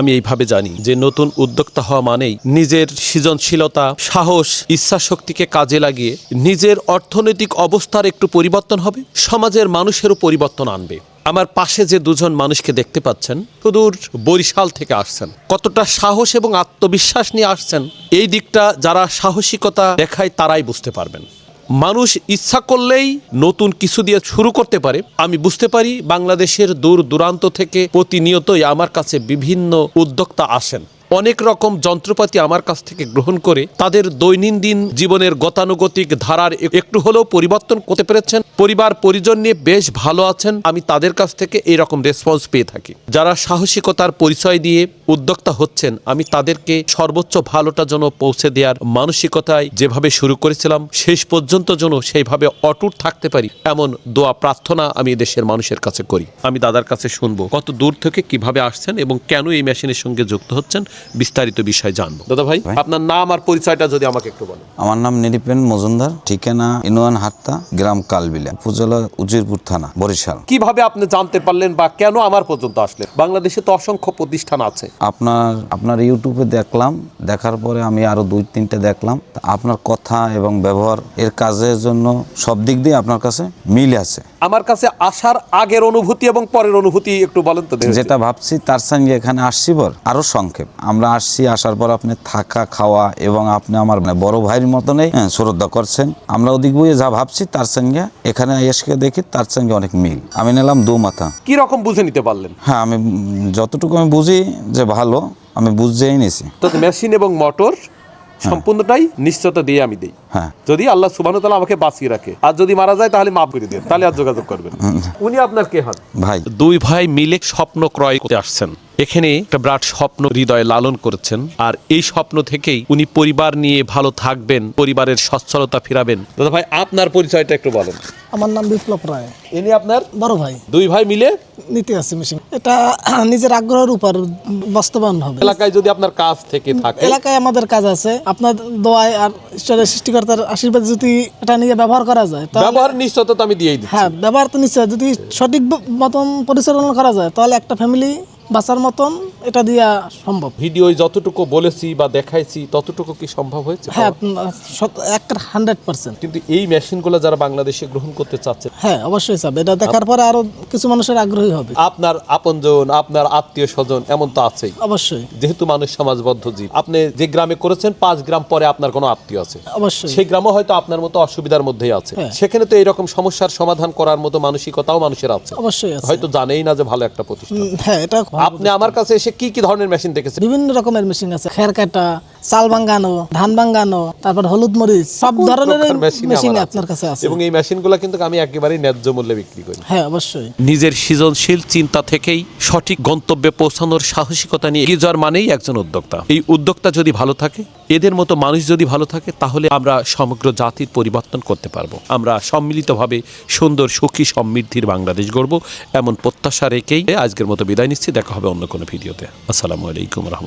আমি এইভাবে জানি যে নতুন উদ্যোক্তা হওয়া মানেই নিজের সৃজনশীলতা, সাহস ইচ্ছা শক্তিকে কাজে লাগিয়ে নিজের অর্থনৈতিক অবস্থার একটু পরিবর্তন হবে, সমাজের মানুষেরও পরিবর্তন আনবে। আমার পাশে যে দুজন মানুষকে দেখতে পাচ্ছেন, সুদূর বরিশাল থেকে আসছেন। কতটা সাহস এবং আত্মবিশ্বাস নিয়ে আসছেন, এই দিকটা যারা সাহসিকতা দেখায় তারাই বুঝতে পারবেন। মানুষ ইচ্ছা করলেই নতুন কিছু দিয়ে শুরু করতে পারে। আমি বুঝতে পারি বাংলাদেশের দূর দূরান্ত থেকে প্রতিনিয়তই আমার কাছে বিভিন্ন উদ্যোক্তা আসেন। অনেক রকম যন্ত্রপাতি আমার কাছ থেকে গ্রহণ করে তাদের দৈনন্দিন জীবনের গতানুগতিক ধারার একটু হলেও পরিবর্তন করতে পেরেছেন। পরিবার, পরিজন নিয়ে বেশ ভালো আছেন। আমি তাদের কাছ থেকে এই রকম রেসপন্স পেয়ে থাকি। যারা সাহসিকতার পরিচয় দিয়ে উদ্যোক্তা হচ্ছেন আমি তাদেরকে সর্বোচ্চ ভালোটা যেন পৌঁছে দেওয়ার মানসিকতায় যেভাবে শুরু করেছিলাম শেষ পর্যন্ত যেন সেইভাবে অটুট থাকতে পারি এমন দোয়া প্রার্থনা আমি দেশের মানুষের কাছে করি। আমি দাদার কাছে শুনব কত দূর থেকে কীভাবে আসছেন এবং কেন এই মেশিনের সঙ্গে যুক্ত হচ্ছেন বিস্তারিত বিষয় জানব। দাদা ভাই আপনার নাম আর পরিচয়টা যদি আমাকে একটু বলেন। আমার নাম নিরিপেন মজুমদার ঠিকানা ইনুয়ান হাট্টা গ্রাম কালবিলা উপজেলা উজিরপুর থানা বরিশাল। কীভাবে আপনি জানতে পারলেন বা কেন আমার পর্যন্ত আসলেন? বাংলাদেশে তো অসংখ্য প্রতিষ্ঠান আছে আপনার আপনার ইউটিউবে দেখলাম দেখার পরে আমি আরও দুই তিনটে দেখলাম। আপনার কথা এবং ব্যবহার এর কাজের জন্য সব দিক দিয়ে আপনার কাছে মিল আছে। আমার কাছে আসার আগের অনুভূতি এবং পরের অনুভূতি একটু বলেন তো যেটা ভাবছি তার সঙ্গে এখানে আসছি পর আরও সংক্ষেপ। আমরা আসছি আসার পর আপনি থাকা খাওয়া এবং আপনি আমার মানে বড় ভাইয়ের মতনই হ্যাঁ, শ্রদ্ধা করছেন। আমরা ওদিক বইয়ে যা ভাবছি তার সঙ্গে এখানে এসে দেখি তার সঙ্গে অনেক মিল। আমি নিলাম দু মাথা। কি রকম বুঝে নিতে পারলেন? হ্যাঁ আমি যতটুকু আমি বুঝি যে ভালো আমি বুঝতেই নিছি। তো মেশিন এবং মোটর সম্পূর্ণটাই নিশ্চয়তা দিয়ে আমি দিই। হ্যাঁ। যদি আল্লাহ সুবাহ তালা আমাকে বাঁচিয়ে রাখে আর যদি মারা যায় তাহলে মাফ করে দেন তাহলে আর যোগাযোগ করবেন উনি আপনার কে হন? ভাই। দুই ভাই মিলে স্বপ্ন ক্রয় করতে আসছেন। এখানে একটা বিরাট স্বপ্ন হৃদয়ে লালন করেছেন আর এই স্বপ্ন থেকেই উনি পরিবার নিয়ে ভালো থাকবেন পরিবারের সচ্ছলতা ফিরাবেন। দাদা ভাই আপনার পরিচয়টা একটু বলেন। আমার নাম বিপ্লব রায়। ইনি আপনার বড় ভাই। দুই ভাই মিলে? নিতে আছে মেশিন এটা নিজের আগ্রহের উপর বাস্তবায়ন হবে। এলাকায় যদি আপনার কাজ থেকে থাকে। এলাকায় আমাদের কাজ আছে। আপনার দোয়ায় আর ঈশ্বরের সৃষ্টিকর্তার আশীর্বাদ যদি এটা নিয়ে ব্যবহার করা যায় ব্যবহার নিশ্চয়তা তো আমি দিয়েই দিই হ্যাঁ ব্যবহার তো নিশ্চয় যদি সঠিক মতন পরিচালনা করা যায় তাহলে একটা ফ্যামিলি বাঁচার মতন এটা দিয়া সম্ভব। ভিডিও যতটুকু বলেছি বা দেখাইছি ততটুকু কি সম্ভব হয়েছে? হ্যাঁ এক হান্ড্রেড পার্সেন্ট। কিন্তু এই মেশিনগুলো যারা বাংলাদেশে গ্রহণ করতে চাচ্ছে হ্যাঁ অবশ্যই চাবে এটা দেখার পরে আরও কিছু মানুষের আগ্রহী হবে। আপনার আপনজন আপনার আত্মীয় স্বজন এমন তো আছেই। অবশ্যই। যেহেতু মানুষ সমাজবদ্ধ জীব। আপনি যে গ্রামে করেছেন পাঁচ গ্রাম পরে আপনার কোনো আত্মীয় আছে। অবশ্যই। সেই গ্রামও হয়তো আপনার মতো অসুবিধার মধ্যেই আছে। হ্যাঁ। সেখানে তো এইরকম সমস্যার সমাধান করার মতো মানসিকতাও মানুষের আছে। অবশ্যই আছে। হয়তো জানেই না যে ভালো একটা প্রতিষ্ঠান। হ্যাঁ এটা আপনি আমার কাছে এসে কি কি ধরনের মেশিন দেখেছেন? বিভিন্ন রকমের মেশিন আছে খের কাটা চাল ভাঙ্গানো ধান ভাঙ্গানো তারপর হলুদ মরিচ সব ধরনের মেশিন আপনার কাছে আছে। এবং এই মেশিনগুলো কিন্তু আমি একেবারেই ন্যায্য মূল্যে বিক্রি করি। হ্যাঁ অবশ্যই। নিজের সৃজনশীল চিন্তা থেকেই সঠিক গন্তব্যে পৌঁছানোর সাহসিকতা নিয়ে এগিয়ে যাওয়ার মানেই একজন উদ্যোক্তা। এই উদ্যোক্তা যদি ভালো থাকে এদের মতো মানুষ যদি ভালো থাকে তাহলে আমরা সমগ্র জাতির পরিবর্তন করতে পারব। আমরা সম্মিলিতভাবে সুন্দর সুখী সমৃদ্ধির বাংলাদেশ গড়ব এমন প্রত্যাশা রেখেই আজকের মতো বিদায় নিচ্ছি। দেখা হবে অন্য কোনো ভিডিওতে। আসসালামু আলাইকুম রহমতুল্লাহ।